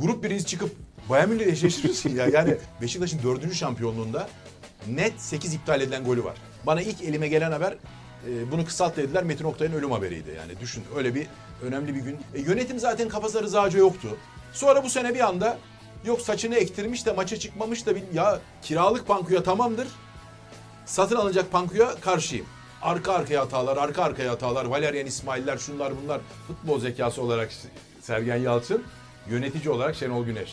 grup birincisi çıkıp Bayern Münih'le eşleştirirsin ya. Yani Beşiktaş'ın dördüncü şampiyonluğunda net 8 iptal edilen golü var. Bana ilk elime gelen haber e, bunu kısalt dediler. Metin Oktay'ın ölüm haberiydi. Yani düşün öyle bir önemli bir gün. E, yönetim zaten kafasında Rıza yoktu. Sonra bu sene bir anda yok saçını ektirmiş de maça çıkmamış da ya kiralık pankuya tamamdır. Satın alınacak pankuya karşıyım. Arka arkaya hatalar, arka arkaya hatalar. Valerian İsmail'ler, şunlar bunlar. Futbol zekası olarak Sergen Yalçın, yönetici olarak Şenol Güneş.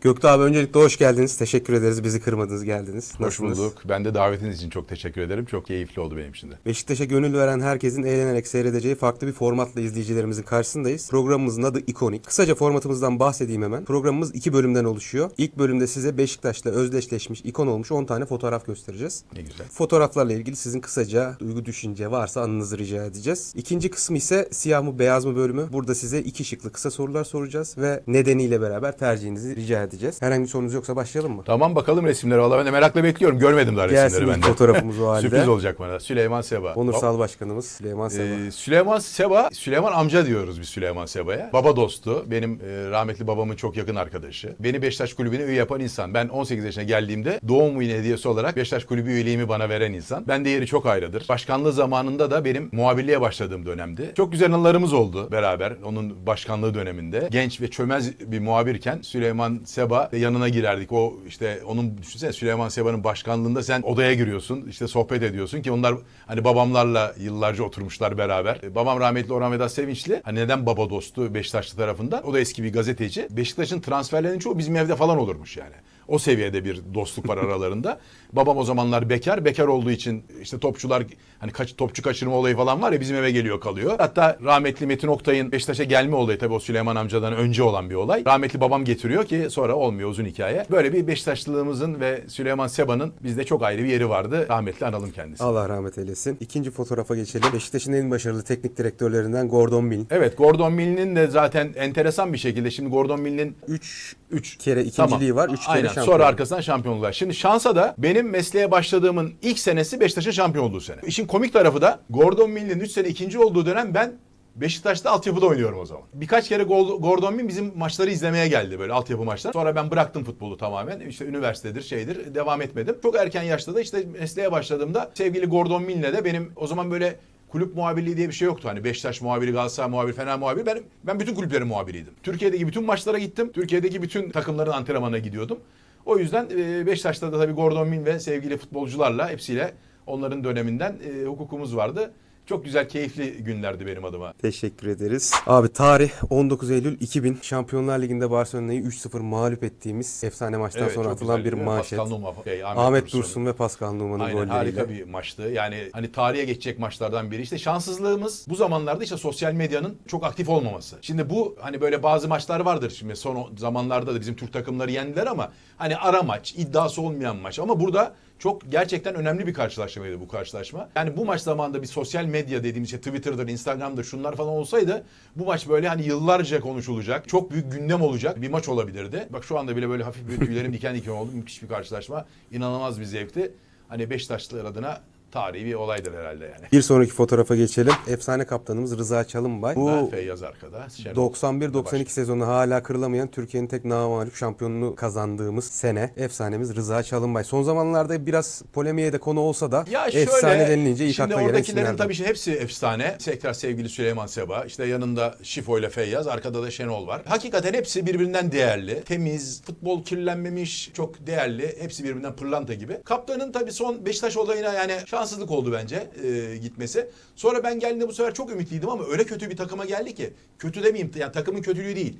Göktuğ abi öncelikle hoş geldiniz. Teşekkür ederiz. Bizi kırmadınız geldiniz. Hoş Nasılsınız? bulduk. Ben de davetiniz için çok teşekkür ederim. Çok keyifli oldu benim için de. Beşiktaş'a gönül veren herkesin eğlenerek seyredeceği farklı bir formatla izleyicilerimizin karşısındayız. Programımızın adı İkonik. Kısaca formatımızdan bahsedeyim hemen. Programımız iki bölümden oluşuyor. İlk bölümde size Beşiktaş'la özdeşleşmiş ikon olmuş 10 tane fotoğraf göstereceğiz. Ne güzel. Fotoğraflarla ilgili sizin kısaca duygu düşünce varsa anınızı rica edeceğiz. İkinci kısmı ise siyah mı beyaz mı bölümü. Burada size iki şıklı kısa sorular soracağız ve nedeniyle beraber tercihinizi rica edeceğiz. Herhangi bir sorunuz yoksa başlayalım mı? Tamam bakalım resimleri. Valla ben de merakla bekliyorum. Görmedim daha Gelsin resimleri ben de. fotoğrafımız o halde. Sürpriz olacak bana. Süleyman Seba. Onursal Başkanımız Süleyman Seba. Ee, Süleyman Seba, Süleyman amca diyoruz biz Süleyman Seba'ya. Baba dostu, benim e, rahmetli babamın çok yakın arkadaşı. Beni Beşiktaş Kulübü'ne üye yapan insan. Ben 18 yaşına geldiğimde doğum günü hediyesi olarak Beşiktaş Kulübü üyeliğimi bana veren insan. Ben de yeri çok ayrıdır. Başkanlığı zamanında da benim muhabirliğe başladığım dönemdi. Çok güzel anılarımız oldu beraber onun başkanlığı döneminde. Genç ve çömez bir muhabirken Süleyman Seba yanına girerdik. O işte onun düşünsene Süleyman Seba'nın başkanlığında sen odaya giriyorsun. işte sohbet ediyorsun ki onlar hani babamlarla yıllarca oturmuşlar beraber. E, Babam rahmetli Orhan Vedat Sevinçli. Hani neden baba dostu Beşiktaşlı tarafından? O da eski bir gazeteci. Beşiktaş'ın transferlerinin çoğu bizim evde falan olurmuş yani. O seviyede bir dostluk var aralarında. Babam o zamanlar bekar. Bekar olduğu için işte topçular hani kaç, topçu kaçırma olayı falan var ya bizim eve geliyor kalıyor. Hatta rahmetli Metin Oktay'ın Beşiktaş'a gelme olayı tabii o Süleyman amcadan önce olan bir olay. Rahmetli babam getiriyor ki sonra olmuyor uzun hikaye. Böyle bir Beşiktaşlılığımızın ve Süleyman Seba'nın bizde çok ayrı bir yeri vardı. Rahmetli analım kendisi. Allah rahmet eylesin. İkinci fotoğrafa geçelim. Beşiktaş'ın en başarılı teknik direktörlerinden Gordon Mill. Evet Gordon Mill'in de zaten enteresan bir şekilde şimdi Gordon Mill'in 3 3 kere ikinciliği var, üç kere Aynen. Şampiyon. Sonra arkasından şampiyonluk var. Şimdi şansa da benim mesleğe başladığımın ilk senesi Beşiktaş'ın şampiyon olduğu sene. İşin komik tarafı da Gordon Mill'in 3 sene ikinci olduğu dönem ben Beşiktaş'ta altyapıda oynuyorum o zaman. Birkaç kere Gordon Mill bizim maçları izlemeye geldi böyle altyapı maçlar. Sonra ben bıraktım futbolu tamamen. İşte üniversitedir şeydir devam etmedim. Çok erken yaşta da işte mesleğe başladığımda sevgili Gordon Mill'le de benim o zaman böyle kulüp muhabirliği diye bir şey yoktu. Hani Beşiktaş muhabiri, Galatasaray muhabiri, Fener muhabiri. Ben, ben bütün kulüplerin muhabiriydim. Türkiye'deki bütün maçlara gittim. Türkiye'deki bütün takımların antrenmanına gidiyordum. O yüzden e, Beşiktaş'ta da tabii Gordon Mill ve sevgili futbolcularla hepsiyle onların döneminden e, hukukumuz vardı. Çok güzel, keyifli günlerdi benim adıma. Teşekkür ederiz. Abi tarih 19 Eylül 2000. Şampiyonlar Ligi'nde Barcelona'yı 3-0 mağlup ettiğimiz efsane maçtan Evet, sonra çok atılan bir manşet. Pascal Numa, şey, Ahmet, Dursun. ve Pascal Numa'nın Aynen golleriyle. harika bir maçtı. Yani hani tarihe geçecek maçlardan biri. İşte şanssızlığımız bu zamanlarda işte sosyal medyanın çok aktif olmaması. Şimdi bu hani böyle bazı maçlar vardır. Şimdi son zamanlarda da bizim Türk takımları yendiler ama hani ara maç, iddiası olmayan maç. Ama burada çok gerçekten önemli bir karşılaşmaydı bu karşılaşma. Yani bu maç zamanında bir sosyal medya dediğimiz şey Twitter'dır, Instagram'dır şunlar falan olsaydı bu maç böyle hani yıllarca konuşulacak, çok büyük gündem olacak bir maç olabilirdi. Bak şu anda bile böyle hafif bir tüylerim diken diken oldu. Müthiş bir karşılaşma. İnanılmaz bir zevkti. Hani Beşiktaşlılar adına tarihi bir olaydır herhalde yani. Bir sonraki fotoğrafa geçelim. Efsane kaptanımız Rıza Çalınbay. Bu Feyyaz arkada. Şenol. 91-92 sezonu hala kırılamayan Türkiye'nin tek namağlup şampiyonluğunu kazandığımız sene efsanemiz Rıza Çalınbay. Son zamanlarda biraz polemiğe de konu olsa da Ya şöyle, efsane denilince ilk akla gelen oradakilerin isimlerden. tabii şey hepsi efsane. Tekrar sevgili Süleyman Seba, işte yanında Şifo ile Feyyaz, arkada da Şenol var. Hakikaten hepsi birbirinden değerli. Temiz, futbol kirlenmemiş, çok değerli. Hepsi birbirinden pırlanta gibi. Kaptanın tabii son Beşiktaş olayına yani şanssızlık oldu bence e, gitmesi. Sonra ben geldiğimde bu sefer çok ümitliydim ama öyle kötü bir takıma geldi ki. Kötü demeyeyim, yani takımın kötülüğü değil.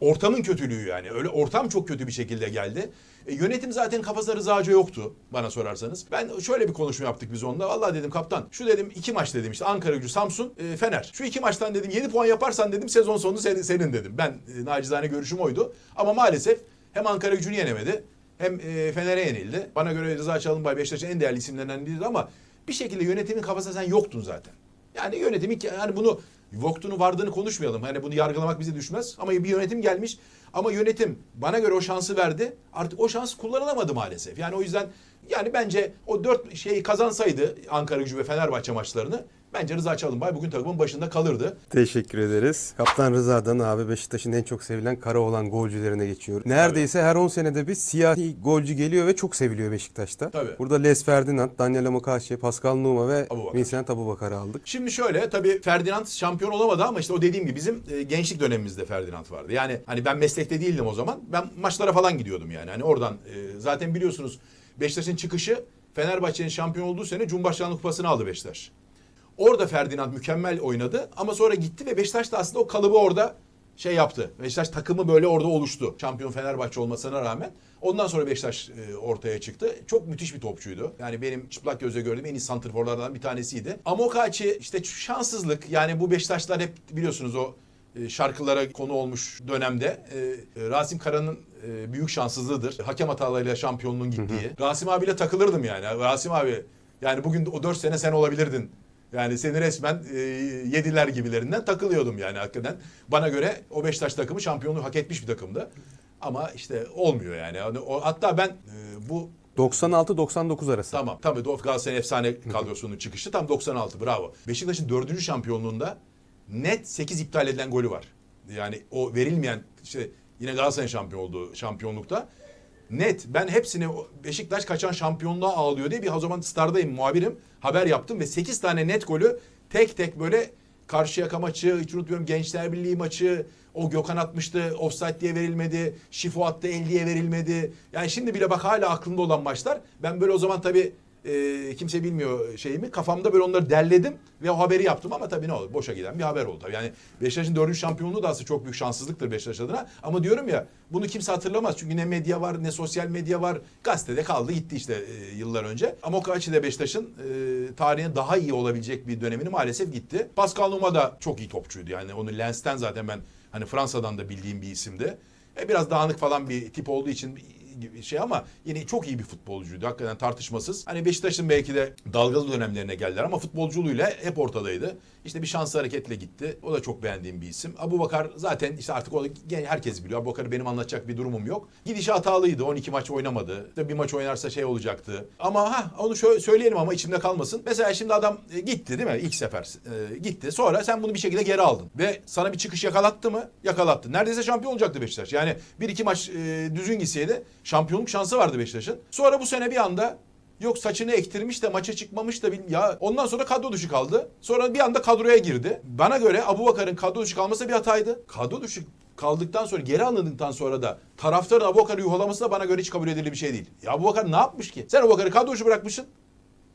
Ortamın kötülüğü yani. Öyle ortam çok kötü bir şekilde geldi. E, yönetim zaten kafasında Rıza yoktu bana sorarsanız. Ben şöyle bir konuşma yaptık biz onunla. Vallahi dedim kaptan şu dedim iki maç dedim işte Ankara gücü Samsun e, Fener. Şu iki maçtan dedim 7 puan yaparsan dedim sezon sonu senin, senin dedim. Ben e, nacizane görüşüm oydu. Ama maalesef hem Ankara gücünü yenemedi hem e, Fener'e yenildi. Bana göre Rıza Çalınbay Beşiktaş'ın en değerli isimlerinden biriydi ama bir şekilde yönetimin kafasında sen yoktun zaten. Yani yönetimin hani bunu Voktu'nun vardığını konuşmayalım. Hani bunu yargılamak bize düşmez. Ama bir yönetim gelmiş. Ama yönetim bana göre o şansı verdi. Artık o şans kullanılamadı maalesef. Yani o yüzden Yani bence o dört şeyi kazansaydı Ankara gücü ve Fenerbahçe maçlarını bence Rıza Çalınbay bugün takımın başında kalırdı. Teşekkür ederiz. Kaptan Rıza'dan abi Beşiktaş'ın en çok sevilen kara olan golcülerine geçiyor. Neredeyse her 10 senede bir siyahi golcü geliyor ve çok seviliyor Beşiktaş'ta. Tabii. Burada Les Ferdinand, Daniel Amokachi, Pascal Numa ve Abubakar. Vincent Abubakar'ı aldık. Şimdi şöyle tabii Ferdinand şampiyon olamadı ama işte o dediğim gibi bizim e, gençlik dönemimizde Ferdinand vardı. Yani hani ben meslekte değildim o zaman. Ben maçlara falan gidiyordum yani. Hani oradan e, zaten biliyorsunuz Beşiktaş'ın çıkışı Fenerbahçe'nin şampiyon olduğu sene Cumhurbaşkanlığı Kupası'nı aldı Beşiktaş. Orada Ferdinand mükemmel oynadı ama sonra gitti ve Beşiktaş da aslında o kalıbı orada şey yaptı. Beşiktaş takımı böyle orada oluştu. Şampiyon Fenerbahçe olmasına rağmen. Ondan sonra Beşiktaş e, ortaya çıktı. Çok müthiş bir topçuydu. Yani benim çıplak gözle gördüğüm en iyi santrforlardan bir tanesiydi. Amokachi işte şanssızlık. Yani bu Beşiktaşlar hep biliyorsunuz o e, şarkılara konu olmuş dönemde e, e, Rasim Kara'nın e, büyük şanssızlığıdır. Hakem hatalarıyla şampiyonluğun gittiği. Rasim abiyle takılırdım yani. Rasim abi yani bugün o 4 sene sen olabilirdin. Yani seni resmen e, yediler gibilerinden takılıyordum yani hakikaten. Bana göre o Beşiktaş takımı şampiyonluğu hak etmiş bir takımdı. Ama işte olmuyor yani. Hani o, hatta ben e, bu 96-99 arası. Tamam. Tabii Doğu Galatasaray efsane kadrosunun çıkışı tam 96. Bravo. Beşiktaş'ın dördüncü şampiyonluğunda net 8 iptal edilen golü var. Yani o verilmeyen işte yine Galatasaray şampiyon olduğu şampiyonlukta net ben hepsini o Beşiktaş kaçan şampiyonluğa ağlıyor diye bir o zaman Star'dayım muhabirim haber yaptım ve 8 tane net golü tek tek böyle Karşıyaka maçı, hiç unutmuyorum Gençler Birliği maçı, o Gökhan atmıştı, offside diye verilmedi, Şifo attı, el diye verilmedi. Yani şimdi bile bak hala aklımda olan maçlar. Ben böyle o zaman tabii e, kimse bilmiyor şeyimi. Kafamda böyle onları derledim ve o haberi yaptım ama tabii ne olur boşa giden bir haber oldu. Yani Beşiktaş'ın dördüncü şampiyonluğu da aslında çok büyük şanssızlıktır Beşiktaş adına. Ama diyorum ya bunu kimse hatırlamaz. Çünkü ne medya var ne sosyal medya var. Gazetede kaldı gitti işte e, yıllar önce. Ama o de Beşiktaş'ın e, tarihine daha iyi olabilecek bir dönemini maalesef gitti. Pascal Numa da çok iyi topçuydu. Yani onu Lens'ten zaten ben hani Fransa'dan da bildiğim bir isimdi. E, biraz dağınık falan bir tip olduğu için şey ama yine çok iyi bir futbolcuydu. Hakikaten tartışmasız. Hani Beşiktaş'ın belki de dalgalı dönemlerine geldiler ama futbolculuğuyla hep ortadaydı. İşte bir şanslı hareketle gitti. O da çok beğendiğim bir isim. Abu Bakar zaten işte artık o herkes biliyor. Abu Bakar'ı benim anlatacak bir durumum yok. Gidişi hatalıydı. 12 maç oynamadı. İşte bir maç oynarsa şey olacaktı. Ama ha onu şöyle söyleyelim ama içimde kalmasın. Mesela şimdi adam e, gitti değil mi? İlk sefer e, gitti. Sonra sen bunu bir şekilde geri aldın. Ve sana bir çıkış yakalattı mı? Yakalattı. Neredeyse şampiyon olacaktı Beşiktaş. Yani bir iki maç e, düzgün gitseydi şampiyonluk şansı vardı Beşiktaş'ın. Sonra bu sene bir anda Yok saçını ektirmiş de maça çıkmamış da bil ya ondan sonra kadro dışı kaldı. Sonra bir anda kadroya girdi. Bana göre Abubakar'ın kadro dışı kalması bir hataydı. Kadro dışı kaldıktan sonra geri alındıktan sonra da taraftarın Abubakar'ı yuhalaması da bana göre hiç kabul edilir bir şey değil. Ya Abubakar ne yapmış ki? Sen Abubakar'ı kadro dışı bırakmışsın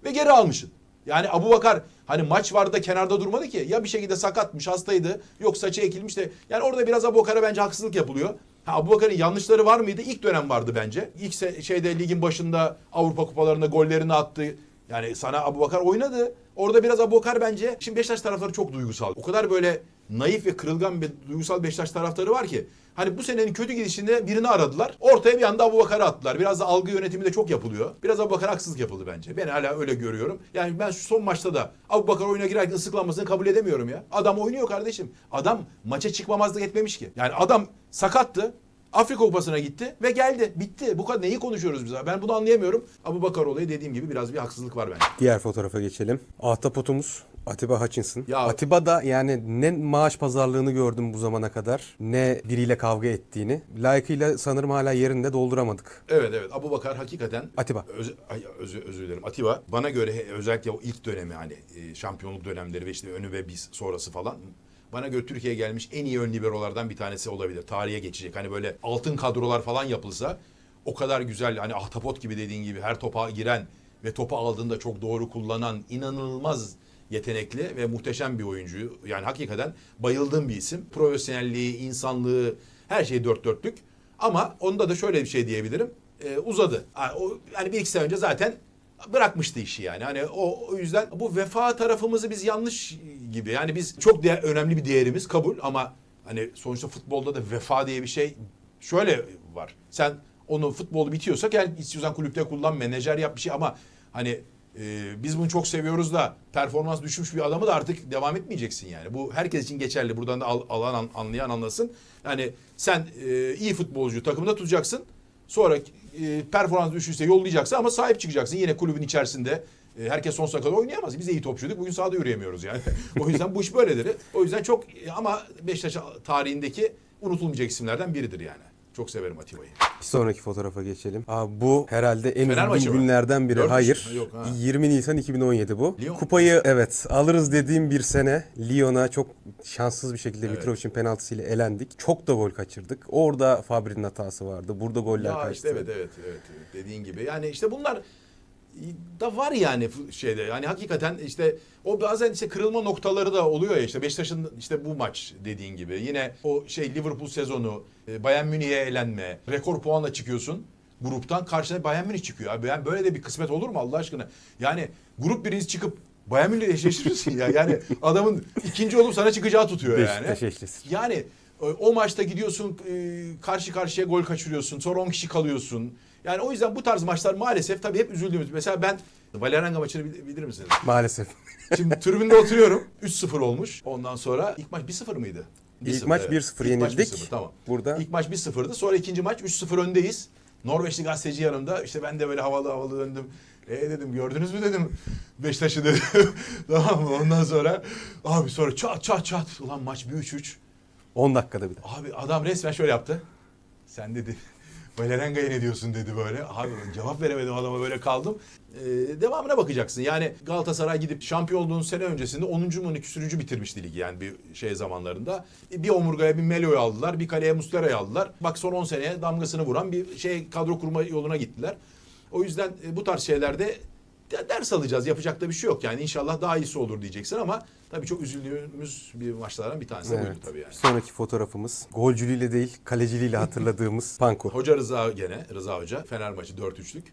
ve geri almışsın. Yani Abubakar hani maç vardı da kenarda durmadı ki. Ya bir şekilde sakatmış, hastaydı. Yok saçı ekilmiş de. Yani orada biraz Abubakar'a bence haksızlık yapılıyor. Ha, Abubakar'ın yanlışları var mıydı? İlk dönem vardı bence. İlk şeyde ligin başında Avrupa kupalarında gollerini attı. Yani sana Abubakar oynadı. Orada biraz Abubakar bence. Şimdi Beşiktaş taraftarı çok duygusal. O kadar böyle naif ve kırılgan bir duygusal Beşiktaş taraftarı var ki. Hani bu senenin kötü gidişinde birini aradılar. Ortaya bir anda Abubakar'ı attılar. Biraz da algı yönetimi de çok yapılıyor. Biraz Abubakar haksızlık yapıldı bence. Ben hala öyle görüyorum. Yani ben şu son maçta da Abubakar oyuna girerken ıslıklanmasını kabul edemiyorum ya. Adam oynuyor kardeşim. Adam maça çıkmamazlık etmemiş ki. Yani adam sakattı. Afrika Kupası'na gitti ve geldi. Bitti. Bu kadar neyi konuşuyoruz biz? Ben bunu anlayamıyorum. Abu Bakar olayı dediğim gibi biraz bir haksızlık var bence. Diğer fotoğrafa geçelim. Ahtapotumuz Atiba Hutchinson. Ya- Atiba da yani ne maaş pazarlığını gördüm bu zamana kadar ne biriyle kavga ettiğini. Layıkıyla sanırım hala yerinde dolduramadık. Evet evet Abu Bakar hakikaten Atiba. Öz, ay, özür, özür dilerim. Atiba bana göre özellikle o ilk dönemi hani e, şampiyonluk dönemleri ve işte önü ve biz sonrası falan bana göre Türkiye'ye gelmiş en iyi ön liberolardan bir tanesi olabilir. Tarihe geçecek. Hani böyle altın kadrolar falan yapılsa o kadar güzel hani ahtapot gibi dediğin gibi her topa giren ve topu aldığında çok doğru kullanan inanılmaz yetenekli ve muhteşem bir oyuncu. Yani hakikaten bayıldığım bir isim. Profesyonelliği, insanlığı her şey dört dörtlük. Ama onda da şöyle bir şey diyebilirim. Ee, uzadı. Yani bir iki sene önce zaten bırakmıştı işi yani. Hani o, o yüzden bu vefa tarafımızı biz yanlış gibi. Yani biz çok değer, önemli bir değerimiz kabul ama hani sonuçta futbolda da vefa diye bir şey şöyle var. Sen onu futbolu bitiyorsa gel istiyorsan kulüpte kullan menajer yap bir şey ama hani e, biz bunu çok seviyoruz da performans düşmüş bir adamı da artık devam etmeyeceksin yani. Bu herkes için geçerli. Buradan da al- alan an- anlayan anlasın. Yani sen e, iyi futbolcu takımda tutacaksın. Sonra e, performans düşürse yollayacaksın ama sahip çıkacaksın. Yine kulübün içerisinde e, herkes sonsuza kadar oynayamaz. Biz iyi topçuyduk. Bugün sahada yürüyemiyoruz yani. o yüzden bu iş böyledir. O yüzden çok e, ama Beşiktaş tarihindeki unutulmayacak isimlerden biridir yani. Çok severim Atiba'yı. Bir sonraki fotoğrafa geçelim. Abi bu herhalde en Fener maçı üzgün mı? günlerden biri. Dört Hayır. mü? Yok, ha. 20 Nisan 2017 bu. Lyon. Kupayı evet alırız dediğim bir sene Lyon'a çok şanssız bir şekilde Evet. Mitrovic'in penaltısıyla elendik. Çok da gol kaçırdık. Orada Fabri'nin hatası vardı. Burada goller Ya kaçtı. işte evet, evet evet evet dediğin gibi. Yani işte bunlar da var yani şeyde. Yani hakikaten işte o bazen işte kırılma noktaları da oluyor ya işte Beşiktaş'ın işte bu maç dediğin gibi. Yine o şey Liverpool sezonu, e, Bayern Münih'e elenme, rekor puanla çıkıyorsun. Gruptan karşına Bayern Münih çıkıyor. Abi yani böyle de bir kısmet olur mu Allah aşkına? Yani grup birincisi çıkıp Bayern Münih'le eşleştirirsin ya. Yani adamın ikinci olup sana çıkacağı tutuyor yani. Yani o- o maçta gidiyorsun e, karşı karşıya gol kaçırıyorsun. Sonra 10 kişi kalıyorsun. Yani o yüzden bu tarz maçlar maalesef tabii hep üzüldüğümüz. Mesela ben Valerianga maçını bil- bilir misiniz? Maalesef. Şimdi tribünde oturuyorum. 3-0 olmuş. Ondan sonra ilk maç 1-0 mıydı? İlk 1-0, maç evet. 1-0 İlk maç yenildik. 1-0, tamam. Burada İlk maç 1-0'dı. Sonra ikinci maç 3-0 öndeyiz. Norveçli gazeteci yanımda. İşte ben de böyle havalı havalı döndüm. E dedim gördünüz mü dedim Beşiktaş'ı dedim. tamam mı? Ondan sonra abi sonra çat çat çat. Ulan maç 1-3-3. 10 dakikada bir de. Abi adam resmen şöyle yaptı. Sen dedi Valerenga'ya ne diyorsun dedi böyle. Abi cevap veremedim adama böyle kaldım. Ee, devamına bakacaksın. Yani Galatasaray gidip şampiyon olduğun sene öncesinde 10. mu ne küsürüncü bitirmişti ligi yani bir şey zamanlarında. Bir omurgaya bir Melo'yu aldılar. Bir kaleye Muslera'yı aldılar. Bak son 10 seneye damgasını vuran bir şey kadro kurma yoluna gittiler. O yüzden e, bu tarz şeylerde de- ders alacağız. Yapacak da bir şey yok. Yani inşallah daha iyisi olur diyeceksin ama tabii çok üzüldüğümüz bir maçlardan bir tanesi de buydu tabii yani. Sonraki fotoğrafımız golcülüğüyle değil kaleciliğiyle hatırladığımız Panko. Hoca Rıza gene Rıza Hoca Fener maçı 4-3'lük.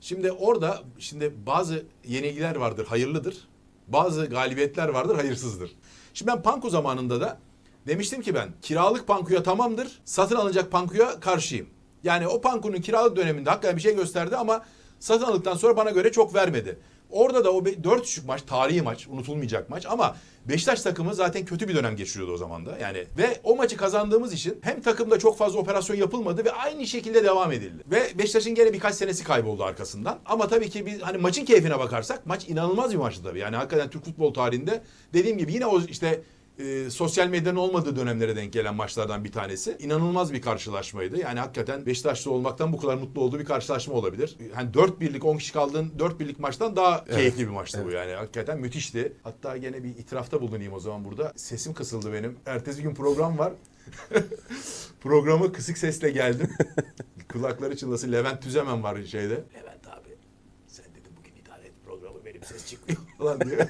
Şimdi orada şimdi bazı yenilgiler vardır hayırlıdır. Bazı galibiyetler vardır hayırsızdır. Şimdi ben Panko zamanında da demiştim ki ben kiralık Panko'ya tamamdır. Satın alınacak Panko'ya karşıyım. Yani o Panko'nun kiralık döneminde hakikaten bir şey gösterdi ama satın aldıktan sonra bana göre çok vermedi. Orada da o 4-3'lük maç tarihi maç unutulmayacak maç ama Beşiktaş takımı zaten kötü bir dönem geçiriyordu o zaman da. Yani ve o maçı kazandığımız için hem takımda çok fazla operasyon yapılmadı ve aynı şekilde devam edildi. Ve Beşiktaş'ın gene birkaç senesi kayboldu arkasından. Ama tabii ki biz hani maçın keyfine bakarsak maç inanılmaz bir maçtı tabii. Yani hakikaten Türk futbol tarihinde dediğim gibi yine o işte e, sosyal medyanın olmadığı dönemlere denk gelen maçlardan bir tanesi. İnanılmaz bir karşılaşmaydı. Yani hakikaten Beşiktaşlı olmaktan bu kadar mutlu olduğu bir karşılaşma olabilir. Hani 4 birlik 10 kişi kaldığın 4 birlik maçtan daha keyifli bir maçtı bu yani. Hakikaten müthişti. Hatta gene bir itirafta bulunayım o zaman burada. Sesim kısıldı benim. Ertesi gün program var. Programı kısık sesle geldim. Kulakları çınlasın. Levent Tüzemen var şeyde. Levent abi sen dedim bugün idare et programı benim ses çıkmıyor falan diye.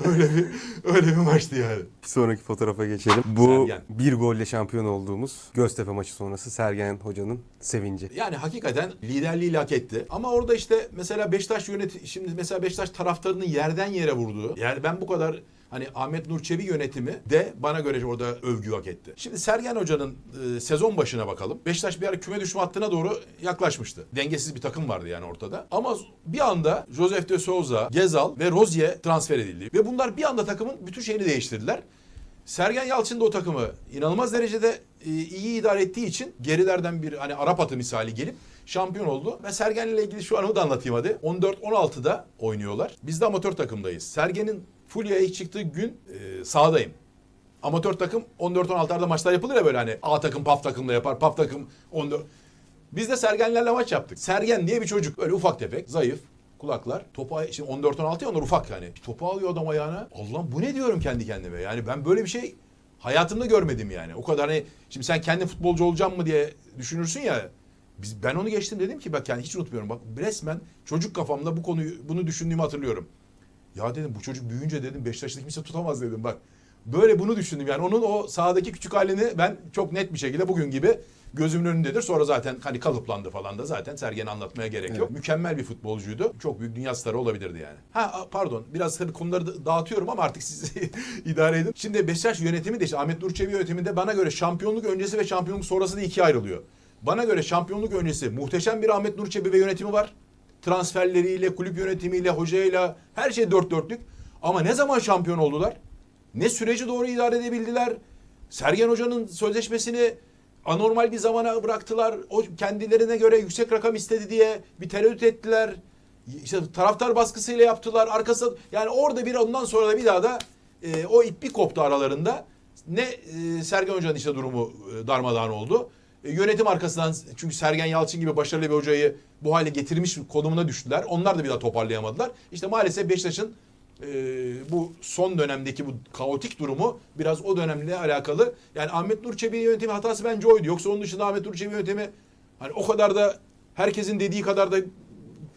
öyle bir öyle bir maçtı yani. Bir sonraki fotoğrafa geçelim. Bu Sergen. bir golle şampiyon olduğumuz Göztepe maçı sonrası Sergen Hoca'nın sevinci. Yani hakikaten liderliği hak etti. Ama orada işte mesela Beşiktaş yönet şimdi mesela Beşiktaş taraftarının yerden yere vurduğu. Yani ben bu kadar hani Ahmet Nur Çebi yönetimi de bana göre orada övgü hak etti. Şimdi Sergen Hoca'nın e, sezon başına bakalım. Beşiktaş bir ara küme düşme hattına doğru yaklaşmıştı. Dengesiz bir takım vardı yani ortada. Ama bir anda Josef de Souza, Gezal ve Rozier transfer edildi. Ve bunlar bir anda takımın bütün şeyini değiştirdiler. Sergen Yalçın da o takımı inanılmaz derecede e, iyi idare ettiği için gerilerden bir hani Arap atı misali gelip şampiyon oldu. Ben Sergen'le ilgili şu anı da anlatayım hadi. 14-16'da oynuyorlar. Biz de amatör takımdayız. Sergen'in Fulya'ya ilk çıktığı gün e, sahadayım. Amatör takım 14-16'larda maçlar yapılır ya böyle hani A takım PAF takımla yapar. PAF takım 14. Biz de Sergenlerle maç yaptık. Sergen diye bir çocuk. Öyle ufak tefek, zayıf, kulaklar. Topu şimdi 14-16 ya onlar ufak yani. Topu alıyor adam ayağına. Allah'ım bu ne diyorum kendi kendime. Yani ben böyle bir şey hayatımda görmedim yani. O kadar hani şimdi sen kendi futbolcu olacağım mı diye düşünürsün ya. Biz, ben onu geçtim dedim ki bak yani hiç unutmuyorum. Bak resmen çocuk kafamda bu konuyu bunu düşündüğümü hatırlıyorum. Ya dedim bu çocuk büyüyünce dedim Beşiktaş'ta kimse tutamaz dedim bak. Böyle bunu düşündüm yani onun o sahadaki küçük halini ben çok net bir şekilde bugün gibi gözümün önündedir. Sonra zaten hani kalıplandı falan da zaten Sergen'i anlatmaya gerek yok. Mükemmel bir futbolcuydu. Çok büyük dünya starı olabilirdi yani. Ha pardon biraz tabii konuları da- dağıtıyorum ama artık siz idare edin. Şimdi Beşiktaş yönetimi de işte Ahmet Nur Çebi yönetiminde bana göre şampiyonluk öncesi ve şampiyonluk sonrası da ikiye ayrılıyor. Bana göre şampiyonluk öncesi muhteşem bir Ahmet Nur Çebi ve yönetimi var transferleriyle, kulüp yönetimiyle, hocayla her şey dört dörtlük. Ama ne zaman şampiyon oldular? Ne süreci doğru idare edebildiler? Sergen Hoca'nın sözleşmesini anormal bir zamana bıraktılar. O kendilerine göre yüksek rakam istedi diye bir tereddüt ettiler. İşte taraftar baskısıyla yaptılar. Arkası yani orada bir ondan sonra da bir daha da e, o ip bir koptu aralarında. Ne e, Sergen Hoca'nın işte durumu e, darmadağın oldu. E, yönetim arkasından çünkü Sergen Yalçın gibi başarılı bir hocayı bu hale getirmiş konumuna düştüler. Onlar da bir daha toparlayamadılar. İşte maalesef Beşiktaş'ın e, bu son dönemdeki bu kaotik durumu biraz o dönemle alakalı. Yani Ahmet Nur Çebi'nin yönetimi hatası bence oydu. Yoksa onun dışında Ahmet Nur Çebi yönetimi hani o kadar da herkesin dediği kadar da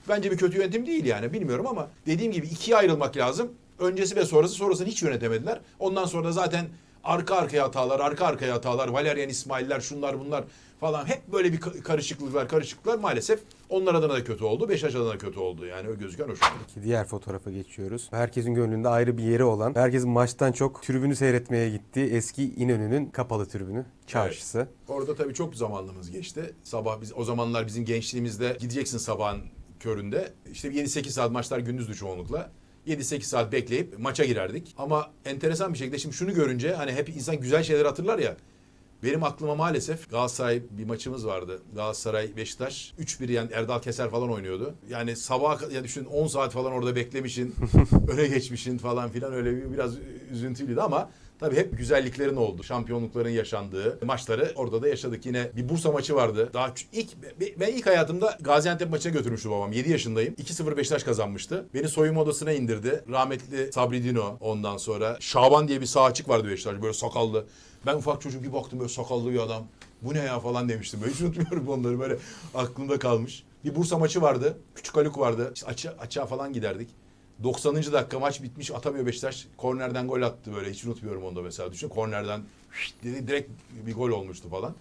bence bir kötü yönetim değil yani bilmiyorum ama dediğim gibi ikiye ayrılmak lazım. Öncesi ve sonrası sonrasını hiç yönetemediler. Ondan sonra zaten arka arkaya hatalar, arka arkaya hatalar, Valerian İsmail'ler, şunlar bunlar falan hep böyle bir ka- karışıklıklar, karışıklıklar maalesef onlar adına da kötü oldu. Beşiktaş adına da kötü oldu yani o gözüken o şu anda. Ki diğer fotoğrafa geçiyoruz. Herkesin gönlünde ayrı bir yeri olan, herkesin maçtan çok tribünü seyretmeye gittiği eski İnönü'nün kapalı tribünü, çarşısı. Orada tabii çok zamanımız geçti. Sabah biz o zamanlar bizim gençliğimizde gideceksin sabahın köründe. İşte 7-8 saat maçlar gündüzdü çoğunlukla. 7-8 saat bekleyip maça girerdik. Ama enteresan bir şekilde şimdi şunu görünce hani hep insan güzel şeyler hatırlar ya. Benim aklıma maalesef Galatasaray bir maçımız vardı. Galatasaray Beşiktaş 3-1 yani Erdal Keser falan oynuyordu. Yani sabah ya düşün 10 saat falan orada beklemişin, öne geçmişin falan filan öyle bir- biraz üzüntülüydü ama Tabii hep güzelliklerin oldu. Şampiyonlukların yaşandığı maçları orada da yaşadık. Yine bir Bursa maçı vardı. Daha ilk ben ilk hayatımda Gaziantep maçına götürmüştü babam. 7 yaşındayım. 2-0 Beşiktaş kazanmıştı. Beni soyunma odasına indirdi. Rahmetli Sabri Dino ondan sonra. Şaban diye bir sağ açık vardı Beşiktaş. Böyle sakallı. Ben ufak çocuk bir baktım böyle sakallı bir adam. Bu ne ya falan demiştim. Böyle hiç unutmuyorum onları böyle aklımda kalmış. Bir Bursa maçı vardı. Küçük Haluk vardı. İşte açı, açığa falan giderdik. 90. dakika maç bitmiş atamıyor Beşiktaş. Kornerden gol attı böyle hiç unutmuyorum onu da mesela. Düşün kornerden dedi, direkt bir gol olmuştu falan.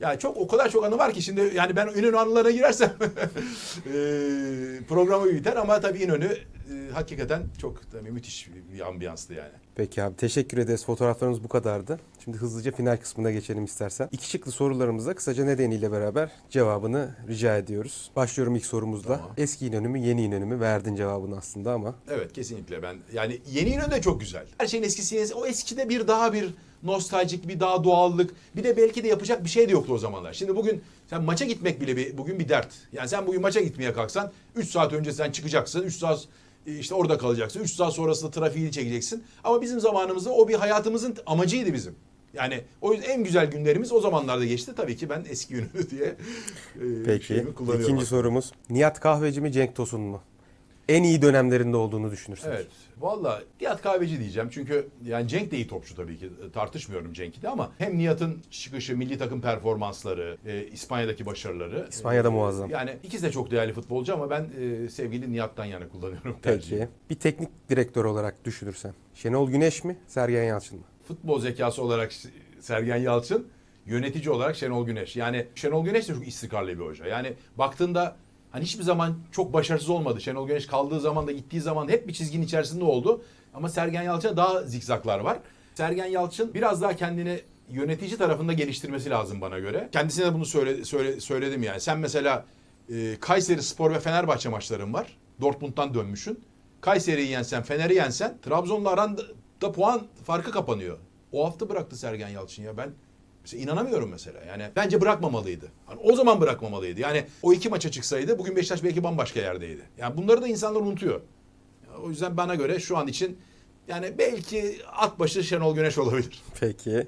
Yani çok o kadar çok anı var ki şimdi yani ben İnönü anılarına girersem programı biter ama tabii İnönü eee, hakikaten çok tabii müthiş bir ambiyanstı yani. Peki abi teşekkür ederiz. Fotoğraflarımız bu kadardı. Şimdi hızlıca final kısmına geçelim istersen. İki şıklı sorularımıza kısaca nedeniyle beraber cevabını rica ediyoruz. Başlıyorum ilk sorumuzla. Tamam. Eski İnönü mü yeni İnönü mü? Verdin cevabını aslında ama. Evet kesinlikle ben yani yeni İnönü de çok güzel. Her şeyin eskisi o eskide bir daha bir nostaljik bir daha doğallık bir de belki de yapacak bir şey de yoktu o zamanlar. Şimdi bugün sen maça gitmek bile bir, bugün bir dert. Yani sen bugün maça gitmeye kalksan 3 saat önce sen çıkacaksın 3 saat e, işte orada kalacaksın 3 saat sonrasında trafiğini çekeceksin. Ama bizim zamanımızda o bir hayatımızın amacıydı bizim. Yani o yüzden en güzel günlerimiz o zamanlarda geçti. Tabii ki ben eski Ünlü diye e, Peki. şeyimi kullanıyorum. İkinci sorumuz. Nihat Kahveci mi Cenk Tosun mu? En iyi dönemlerinde olduğunu düşünürsünüz. Evet. Valla Nihat Kahveci diyeceğim. Çünkü yani Cenk de iyi topçu tabii ki. Tartışmıyorum Cenk'i de ama hem Nihat'ın çıkışı, milli takım performansları, e, İspanya'daki başarıları. İspanya'da e, muazzam. Yani ikisi de çok değerli futbolcu ama ben e, sevgili Nihat'tan yana kullanıyorum tercihi. Peki. Bir teknik direktör olarak düşünürsen. Şenol Güneş mi? Sergen Yalçın mı? Futbol zekası olarak Sergen Yalçın, yönetici olarak Şenol Güneş. Yani Şenol Güneş de çok istikrarlı bir hoca. Yani baktığında hani hiçbir zaman çok başarısız olmadı. Şenol Güneş kaldığı zaman da gittiği zaman hep bir çizginin içerisinde oldu. Ama Sergen Yalçın'a daha zikzaklar var. Sergen Yalçın biraz daha kendini yönetici tarafında geliştirmesi lazım bana göre. Kendisine de bunu söyle, söyle, söyledim yani. Sen mesela e, Kayseri Spor ve Fenerbahçe maçların var. Dortmund'dan dönmüşsün. Kayseri'yi yensen, Fener'i yensen Trabzon'la aranda da puan farkı kapanıyor. O hafta bıraktı Sergen Yalçın ya. Ben mesela inanamıyorum mesela. Yani bence bırakmamalıydı. Hani o zaman bırakmamalıydı. Yani o iki maça çıksaydı bugün Beşiktaş belki bambaşka yerdeydi. Yani bunları da insanlar unutuyor. O yüzden bana göre şu an için yani belki at başı Şenol Güneş olabilir. Peki.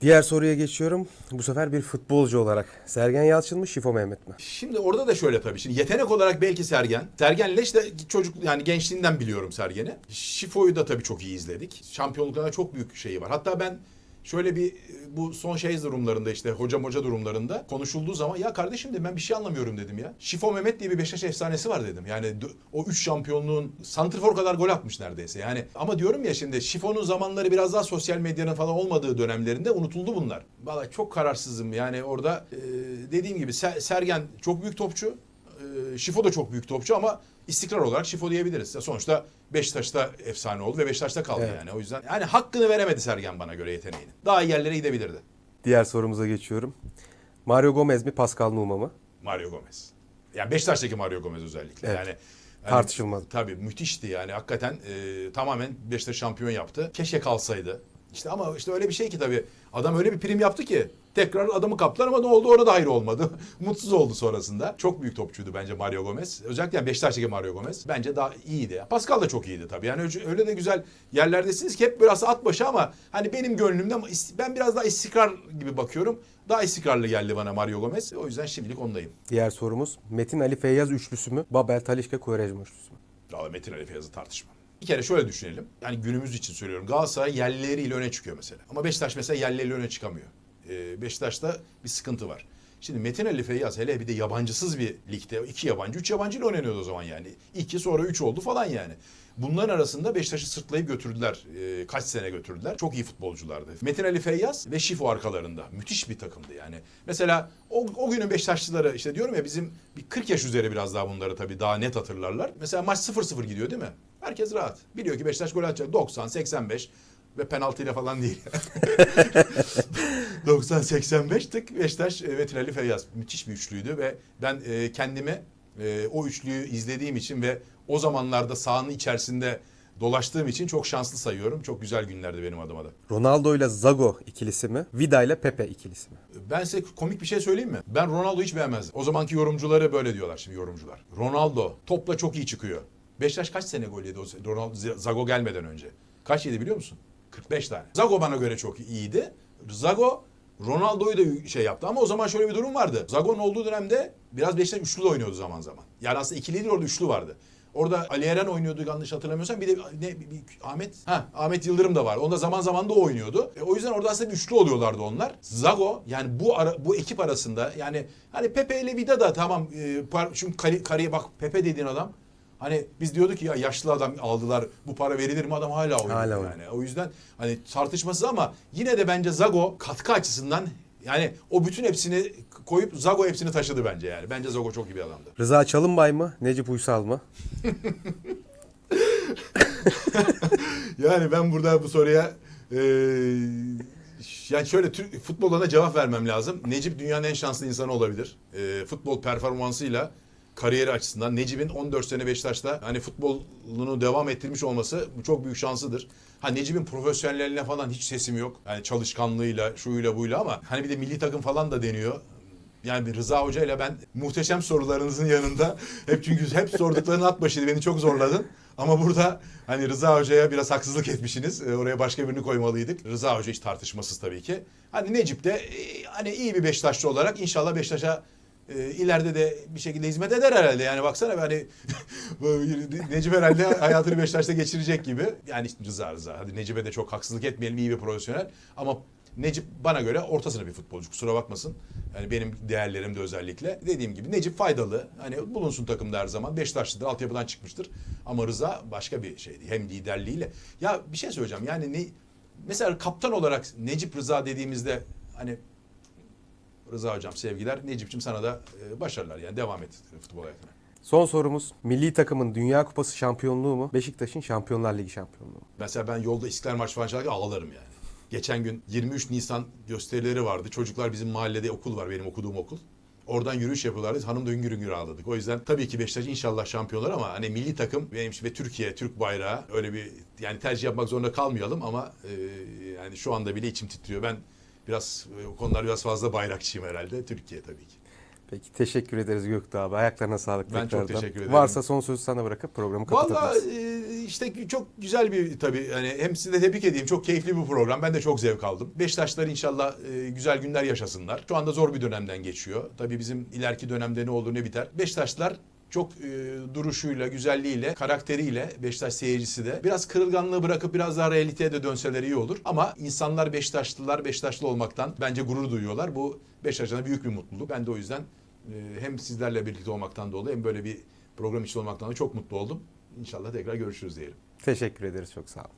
Diğer soruya geçiyorum. Bu sefer bir futbolcu olarak. Sergen Yalçın mı Şifo Mehmet mi? Şimdi orada da şöyle tabii. Şimdi yetenek olarak belki Sergen. Sergen'le işte çocuk yani gençliğinden biliyorum Sergen'i. Şifo'yu da tabii çok iyi izledik. Şampiyonluklarda çok büyük şeyi var. Hatta ben şöyle bir bu son şey durumlarında işte hocam hoca durumlarında konuşulduğu zaman ya kardeşim dedim ben bir şey anlamıyorum dedim ya. Şifo Mehmet diye bir Beşiktaş efsanesi var dedim. Yani o üç şampiyonluğun santrfor kadar gol atmış neredeyse. Yani ama diyorum ya şimdi Şifo'nun zamanları biraz daha sosyal medyanın falan olmadığı dönemlerinde unutuldu bunlar. Valla çok kararsızım yani orada e, dediğim gibi Ser- Sergen çok büyük topçu. E, Şifo da çok büyük topçu ama istikrar olarak Şifo diyebiliriz. Sonuçta Beşiktaş'ta efsane oldu ve Beşiktaş'ta kaldı Evet. yani. O yüzden yani hakkını veremedi Sergen bana göre yeteneğini. Daha iyi yerlere gidebilirdi. Diğer sorumuza geçiyorum. Mario Gomez mi Pascal Numa mı? Mario Gomez. Yani Beşiktaş'taki Mario Gomez özellikle. Evet. Yani yani Tartışılmaz. Tabii müthişti yani. Hakikaten e, tamamen Beşiktaş şampiyon yaptı. Keşke kalsaydı. İşte ama işte öyle bir şey ki tabii. Adam öyle bir prim yaptı ki tekrar adamı kaptılar ama ne oldu orada da hayır olmadı. Mutsuz oldu sonrasında. Çok büyük topçuydu bence Mario Gomez. Özellikle Beşiktaş'taki Mario Gomez. Bence daha iyiydi. Pascal da çok iyiydi tabii. Yani öyle- de güzel yerlerdesiniz ki hep biraz at başı ama hani benim gönlümde ben biraz daha istikrar gibi bakıyorum. Daha istikrarlı geldi bana Mario Gomez. O yüzden şimdilik ondayım. Diğer sorumuz Metin Ali Feyyaz üçlüsü mü? Babel Talişka Quaresma üçlüsü mü? Valla Metin Ali Feyyaz'ı tartışma. Bir kere şöyle düşünelim. Yani günümüz için söylüyorum. Galatasaray yerlileriyle öne çıkıyor mesela. Ama Beşiktaş mesela yerlileriyle öne çıkamıyor. Ee, Beşiktaş'ta bir sıkıntı var. Şimdi Metin Ali Feyyaz hele bir de yabancısız bir ligde. iki yabancı, üç yabancı ile oynanıyordu o zaman yani. İki sonra üç oldu falan yani. Bunların arasında Beşiktaş'ı sırtlayıp götürdüler. Ee, kaç sene götürdüler. Çok iyi futbolculardı. Metin Ali Feyyaz ve Şifo arkalarında. Müthiş bir takımdı yani. Mesela o, o günün Beşiktaşlıları işte diyorum ya bizim bir 40 yaş üzeri biraz daha bunları tabii daha net hatırlarlar. Mesela maç 0-0 gidiyor değil mi? Herkes rahat. Biliyor ki Beşiktaş gol atacak. 90, 85 ve penaltıyla falan değil. 90-85 tık Beşiktaş e, Metin Ali Feyyaz. Müthiş bir üçlüydü ve ben e, kendimi e, o üçlüyü izlediğim için ve o zamanlarda sahanın içerisinde dolaştığım için çok şanslı sayıyorum. Çok güzel günlerdi benim adıma da. Ronaldo ile Zago ikilisi mi? Vida ile Pepe ikilisi mi? Ben size komik bir şey söyleyeyim mi? Ben Ronaldo'yu hiç beğenmezdim. O zamanki yorumcuları böyle diyorlar şimdi yorumcular. Ronaldo topla çok iyi çıkıyor. Beşiktaş kaç sene gol yedi o Ronaldo Zago gelmeden önce? Kaç yedi biliyor musun? 45 tane. Zago bana göre çok iyiydi. Zago Ronaldo'yu da şey yaptı ama o zaman şöyle bir durum vardı. Zago'nun olduğu dönemde biraz Beşiktaş üçlü de oynuyordu zaman zaman. Yani aslında ikili değil orada üçlü vardı. Orada Ali Eren oynuyordu yanlış hatırlamıyorsam. Bir de ne bir- bir- Ahmet ha Ahmet Yıldırım da var. Onda zaman zaman da oynuyordu. E, o yüzden orada aslında bir üçlü oluyorlardı onlar. Zago yani bu ara, bu ekip arasında yani hani Pepe ile Vida da tamam e, par, çünkü kari, bak Pepe dediğin adam Hani biz diyorduk ki ya yaşlı adam aldılar bu para verilir mi adam hala oynuyor Hala oynuyor. yani. O yüzden hani tartışmasız ama yine de bence Zago katkı açısından yani o bütün hepsini koyup Zago hepsini taşıdı bence yani. Bence Zago çok iyi bir adamdı. Rıza Çalınbay mı? Necip Uysal mı? Yani ben burada bu soruya eee, yani şöyle Türk futboluna cevap vermem lazım. Necip dünyanın en şanslı insanı olabilir. Eee, futbol performansıyla kariyeri açısından Necip'in 14 sene Beşiktaş'ta hani futbolunu devam ettirmiş olması çok büyük şansıdır. Ha Necip'in profesyonelliğine falan hiç sesim yok. Yani çalışkanlığıyla, şuyla buyla ama hani bir de milli takım falan da deniyor. Yani bir Rıza Hoca ile ben muhteşem sorularınızın yanında hep çünkü hep sordukların at başıydı beni çok zorladın. Ama burada hani Rıza Hoca'ya biraz haksızlık etmişsiniz. Ee, Oraya başka birini koymalıydık. Rıza Hoca hiç tartışmasız tabii ki. Hani Necip de e, hani iyi bir Beşiktaşlı olarak inşallah Beşiktaş'a e, ileride de bir şekilde hizmet eder herhalde. Yani baksana hani Necip herhalde hayatını Beşiktaş'ta geçirecek gibi. Yani işte Rıza Rıza. Hadi Necip'e de çok haksızlık etmeyelim iyi bir profesyonel. Ama Necip bana göre orta sınıf bir futbolcu kusura bakmasın. Yani benim değerlerim de özellikle. Dediğim gibi Necip faydalı. Hani bulunsun takımda her zaman. Beşiktaşlıdır, altyapıdan çıkmıştır. Ama Rıza başka bir şeydi. Hem liderliğiyle. Ya bir şey söyleyeceğim. Yani ne, mesela kaptan olarak Necip Rıza dediğimizde hani Rıza hocam sevgiler. Necip'ciğim sana da e, başarılar. Yani devam et futbol hayatına. Son sorumuz milli takımın Dünya Kupası şampiyonluğu mu? Beşiktaş'ın Şampiyonlar Ligi şampiyonluğu mu? Mesela ben yolda İstiklal Marşı falan çalarken ağlarım yani. Geçen gün 23 Nisan gösterileri vardı. Çocuklar bizim mahallede okul var benim okuduğum okul. Oradan yürüyüş yapıyorlardı. Hanım da hüngür hüngür ağladık. O yüzden tabii ki Beşiktaş inşallah şampiyonlar ama hani milli takım benim ve Türkiye, Türk bayrağı öyle bir yani tercih yapmak zorunda kalmayalım ama e, yani şu anda bile içim titriyor. Ben biraz e, o konular biraz fazla bayrakçıyım herhalde. Türkiye tabii ki. Peki teşekkür ederiz Göktuğ abi. Ayaklarına sağlık Ben çok tekrardan. teşekkür ederim. Varsa son sözü sana bırakıp programı Valla kapatabiliriz. e, işte çok güzel bir tabii hani hem sizi de tebrik edeyim. Çok keyifli bir program. Ben de çok zevk aldım. Beşiktaşlar inşallah e, güzel günler yaşasınlar. Şu anda zor bir dönemden geçiyor. Tabii bizim ileriki dönemde ne olur ne biter. Beşiktaşlar çok e, duruşuyla, güzelliğiyle, karakteriyle Beşiktaş seyircisi de biraz kırılganlığı bırakıp biraz daha realiteye de dönseler iyi olur. Ama insanlar Beşiktaşlılar Beşiktaşlı olmaktan bence gurur duyuyorlar. Bu Beşiktaş'a büyük bir mutluluk. Ben de o yüzden e, hem sizlerle birlikte olmaktan dolayı hem böyle bir program için olmaktan da çok mutlu oldum. İnşallah tekrar görüşürüz diyelim. Teşekkür ederiz çok sağ olun.